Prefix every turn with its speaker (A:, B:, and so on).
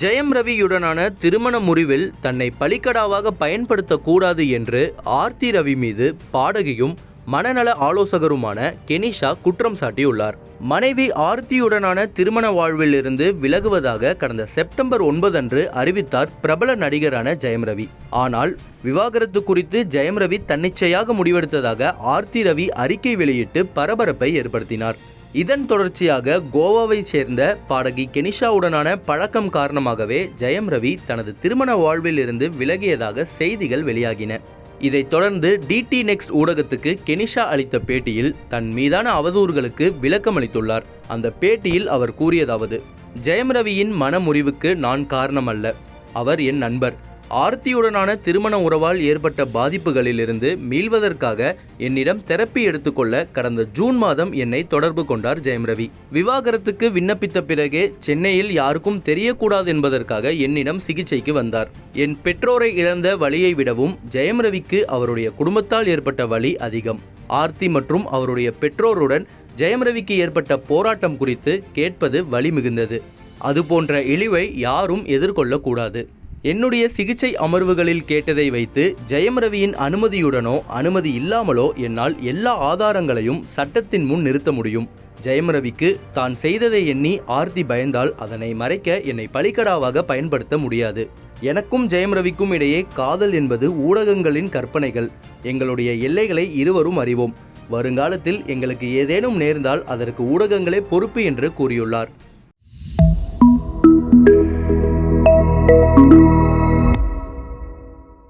A: ஜெயம் ரவியுடனான திருமண முறிவில் தன்னை பலிக்கடாவாக பயன்படுத்தக்கூடாது என்று ஆர்த்தி ரவி மீது பாடகியும் மனநல ஆலோசகருமான கெனிஷா குற்றம் சாட்டியுள்ளார். மனைவி ஆர்த்தியுடனான திருமண வாழ்வில் இருந்து விலகுவதாக கடந்த செப்டம்பர் ஒன்பது அன்று அறிவித்தார் பிரபல நடிகரான ஜெயம் ரவி. ஆனால் விவாகரத்து குறித்து ஜெயம் ரவி தன்னிச்சையாக முடிவெடுத்ததாக ஆர்த்தி ரவி அறிக்கை வெளியிட்டு பரபரப்பை ஏற்படுத்தினார். இதன் தொடர்ச்சியாக கோவாவை சேர்ந்த பாடகி கெனிஷாவுடனான பழக்கம் காரணமாகவே ஜெயம் ரவி தனது திருமண வாழ்வில் இருந்து விலகியதாக செய்திகள் வெளியாகின. இதைத் தொடர்ந்து டிடி நெக்ஸ்ட் ஊடகத்துக்கு கெனிஷா அளித்த பேட்டியில் தன் மீதான அவதூறுகளுக்கு விளக்கம் அளித்துள்ளார். அந்த பேட்டியில் அவர் கூறியதாவது ஜெயம் ரவியின் மனமுறிவுக்கு நான் காரணமல்ல. அவர் என் நண்பர். ஆர்த்தியுடனான திருமண உறவால் ஏற்பட்ட பாதிப்புகளிலிருந்து மீள்வதற்காக என்னிடம் தெரப்பி எடுத்துக்கொள்ள கடந்த ஜூன் மாதம் என்னை தொடர்பு கொண்டார் ஜெயம் ரவி. விவாகரத்துக்கு விண்ணப்பித்த பிறகே சென்னையில் யாருக்கும் தெரியக்கூடாது என்பதற்காக என்னிடம் சிகிச்சைக்கு வந்தார். என் பெற்றோரை இழந்த வழியை விடவும் ஜெயம் ரவிக்கு அவருடைய குடும்பத்தால் ஏற்பட்ட வலி அதிகம். ஆர்த்தி மற்றும் அவருடைய பெற்றோருடன் ஜெயம் ரவிக்கு ஏற்பட்ட போராட்டம் குறித்து கேட்பது வலி மிகுந்தது. அதுபோன்ற இழிவை யாரும் எதிர்கொள்ளக்கூடாது. என்னுடைய சிகிச்சை அமர்வுகளில் கேட்டதை வைத்து ஜெயம் ரவியின் அனுமதியுடனோ அனுமதி இல்லாமலோ என்னால் எல்லா ஆதாரங்களையும் சட்டத்தின் முன் நிறுத்த முடியும். ஜெயம் ரவிக்கு தான் செய்ததை எண்ணி ஆர்த்தி பயந்தால் அதனை மறைக்க என்னை பலிக்கடாவாக பயன்படுத்த முடியாது. எனக்கும் ஜெயம் ரவிக்கும் இடையே காதல் என்பது ஊடகங்களின் கற்பனைகள். எங்களுடைய எல்லைகளை இருவரும் அறிவோம். வருங்காலத்தில் எங்களுக்கு ஏதேனும் நேர்ந்தால் அதற்கு ஊடகங்களே பொறுப்பு என்று கூறியுள்ளார்.